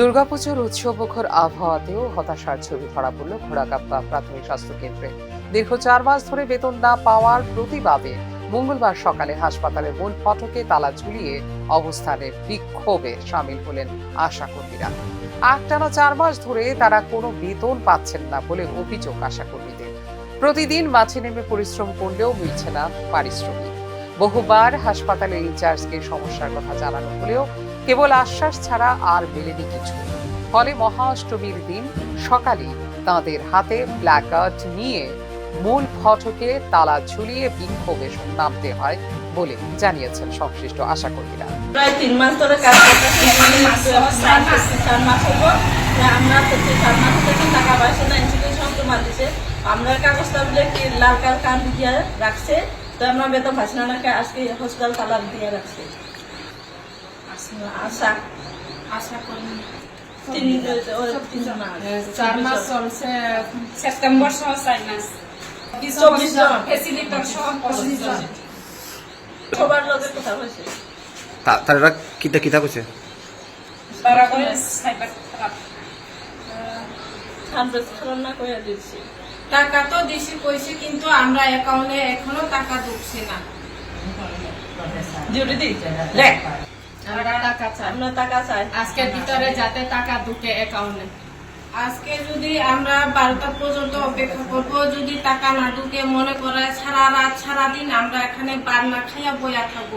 দুর্গাপুজোর উৎসবমুখর আবহাওয়াতেও হতাশার ছবি ধরা পড়ল ঘোড়াকাপ্পা প্রাথমিক স্বাস্থ্য কেন্দ্রে। দীর্ঘ চার মাস ধরে বেতন না পাওয়ার প্রতিবাদে মঙ্গলবার সকালে হাসপাতালের মূল ফটকে তালা ঝুলিয়ে অবস্থানে বিক্ষোভে সামিল হলেন আশা কর্মীরা একটানা চার মাস ধরে তারা কোনো বেতন পাচ্ছেন না বলে অভিযোগ আশা কর্মীদের প্রতিদিন মাঠে নেমে পরিশ্রম করলেও মিলছে না পারিশ্রমিক। বহুবার হাসপাতালের ইনচার্জকে সমস্যার কথা জানানো হলেও কেবল আশ্বাস ছাড়া আর মেলেনি কিছু। ফলে মহা অষ্টমীর দিন সকালে তাঁদের হাতে প্ল্যাকার্ড নিয়ে মূল ফটকে তালা ঝুলিয়ে বিক্ষোভে নামতে হয় বলে জানিয়েছেন সংশ্লিষ্ট আশাকর্মীরা। প্রায় তিন মাস ধরে কাজ করতেছি আমরা প্রতি চার মাস থেকে টাকা পয়সা না ইনস্টিটিউশন জমা দিছে। আমরা কাগজটা বলে কি লাল কাল কান দিয়ে রাখছে, তো আমরা বেতন নাকি আজকে হসপিটাল তালা দিয়ে রাখছে। আশা আশা করি। তিন ও তিন মাস চার মাস চলছে সেপ্টেম্বর সহ চার মাস। চব্বিশ জন। ফেসিলিটর সহ পঁচিশ জন। সবার লোকের কথা হয়েছে। তারা কিতা কিতা কইছে? তারা করে সাইবার খারাপ। হান্ড্রেড খারাপ না করে দিচ্ছি টাকা তো দিছি কইছে কিন্তু আমরা অ্যাকাউন্টে এখনও টাকা ঢুকছে না। আমরা টাকা চাই আমরা টাকা চাই। আজকের ভিতরে যাতে টাকা ঢুকে অ্যাকাউন্টে আজকে যদি আমরা বারোটা পর্যন্ত অপেক্ষা করব যদি টাকা না ঢুকে মনে করে সারা রাত সারা দিন আমরা এখানে বার না খাইয়া বইয়া থাকব।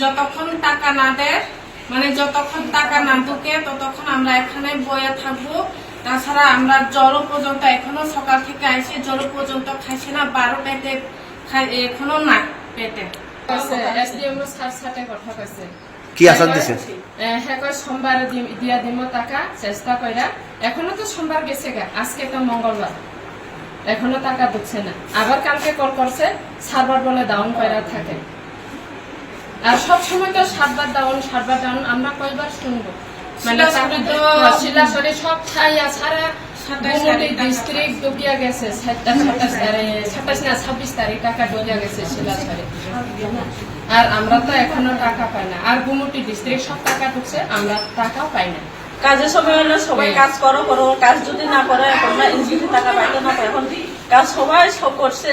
যতক্ষণ টাকা না দেয় মানে যতক্ষণ টাকা না ঢুকে ততক্ষণ আমরা এখানে বইয়া থাকব। তাছাড়া আমরা জল পর্যন্ত এখনও সকাল থেকে আইসি জল পর্যন্ত খাইছি না বারো পেটে খাই এখনও না পেটে। এসডিএম স্যার সাথে কথা কইছে। কি আশ্বাস দিছে? হ্যাঁ সোমবার দিয়া দিম টাকা চেষ্টা কইরা। এখনও তো সোমবার গেছে গা আজকে তো মঙ্গলবার। এখনও টাকা দিচ্ছে না। আবার কালকে কল করছে সার্ভার বলে ডাউন কইরা থাকে। আর সব সময় তো সাতবার ডাউন সাতবার ডাউন আমরা কয়বার শুনব? মানে শিলাশরি সব ছাইয়া সারা ডিস্ট্রিক্ট গেছে সাতাশ সাতাশ না ছাব্বিশ তারিখ টাকা গেছে আর আমরা তো এখনও টাকা পাই না। আর গুমুটি ডিস্ট্রিক্ট সব টাকা ঢুকছে আমরা টাকাও পাই না। কাজের সময় হলে সবাই কাজ করো করো। কাজ যদি না করে তোমরা ইনস্টিটিউটে টাকা পাইতে না এখন কাজ সবাই সব করছে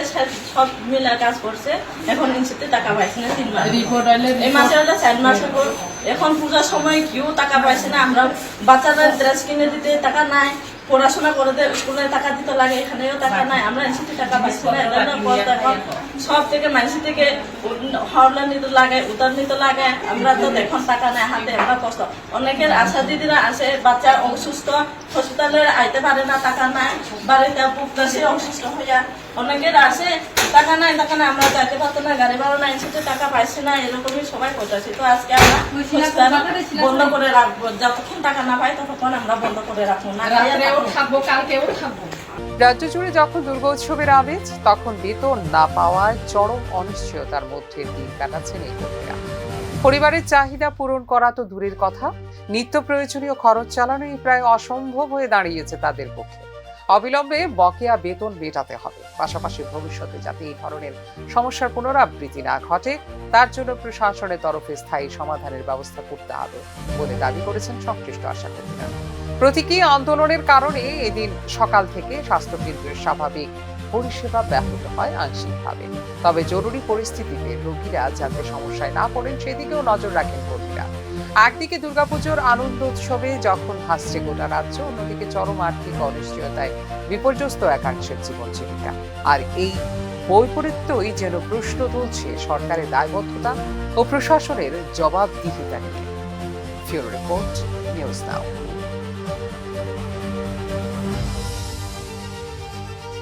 সব মিলে কাজ করছে এখন ইনস্টিটিউটে টাকা পাইছে না তিন মাস এই মাসে হলে চার মাস এখন পূজার সময় কেউ টাকা পাইছে না আমরা বাচ্চাদের ড্রেস কিনে দিতে টাকা নাই। পড়াশোনা করে দেয় স্কুলে টাকা দিতে লাগে এখানেও টাকা নাই আমরা এসে টাকা পাচ্ছি না এখন সব থেকে মানুষের থেকে হরলা নিতে লাগে উদার নিতে লাগে আমরা তো দেখুন টাকা নাই হাতে আমরা কষ্ট। অনেকের আশা দিদিরা আসে বাচ্চা অসুস্থ হসপিটালে আইতে পারে না টাকা নাই বাড়িতে অসুস্থ হইয়া। অনেকের আসে টাকা নাই টাকা নাই আমরা যাইতে পারতো না গাড়ি ভাড়া নাই সেটা টাকা পাইছি না এরকমই সবাই করতেছি তো আজকে আমরা বন্ধ করে রাখব যতক্ষণ টাকা না পাই ততক্ষণ আমরা বন্ধ করে রাখব না। থাকব। কালকেও থাকব রাজ্য জুড়ে যখন দুর্গোৎসবের আমেজ তখন বেতন না পাওয়ায় চরম অনিশ্চয়তার মধ্যে দিন কাটাচ্ছেন এই কর্মীরা পরিবারের চাহিদা পূরণ করা তো দূরের কথা নিত্য প্রয়োজনীয় খরচ চালানোই প্রায় অসম্ভব হয়ে দাঁড়িয়েছে তাদের পক্ষে। অবিলম্বে বকেয়া বেতন মেটাতে হবে। পাশাপাশি ভবিষ্যতে যাতে এই ধরনের সমস্যার পুনরাবৃত্তি না ঘটে, তার জন্য প্রশাসনের তরফে স্থায়ী সমাধানের ব্যবস্থা করতে হবে বলে দাবি করেছেন সংশ্লিষ্ট আশা কর্মীরা প্রতীকী আন্দোলনের কারণে এদিন সকাল থেকে স্বাস্থ্যকেন্দ্রের স্বাভাবিক পরিষেবা ব্যাহত হয় আংশিকভাবে। তবে জরুরি পরিস্থিতিতে রোগীরা যাতে সমস্যায় না পড়েন, সেদিকেও নজর রাখেন একদিকে দুর্গাপুজোর আনন্দ উৎসবে যখন ভাসছে গোটা রাজ্য, অন্যদিকে চরম আর্থিক অনিশ্চয়তায় বিপর্যস্ত একাংশের জীবন জীবিকা আর এই বৈপরীত্যই যেন প্রশ্ন তুলছে সরকারের দায়বদ্ধতা ও প্রশাসনের জবাবদিহিতা নিয়ে। রিপোর্ট, নিউজ নাও।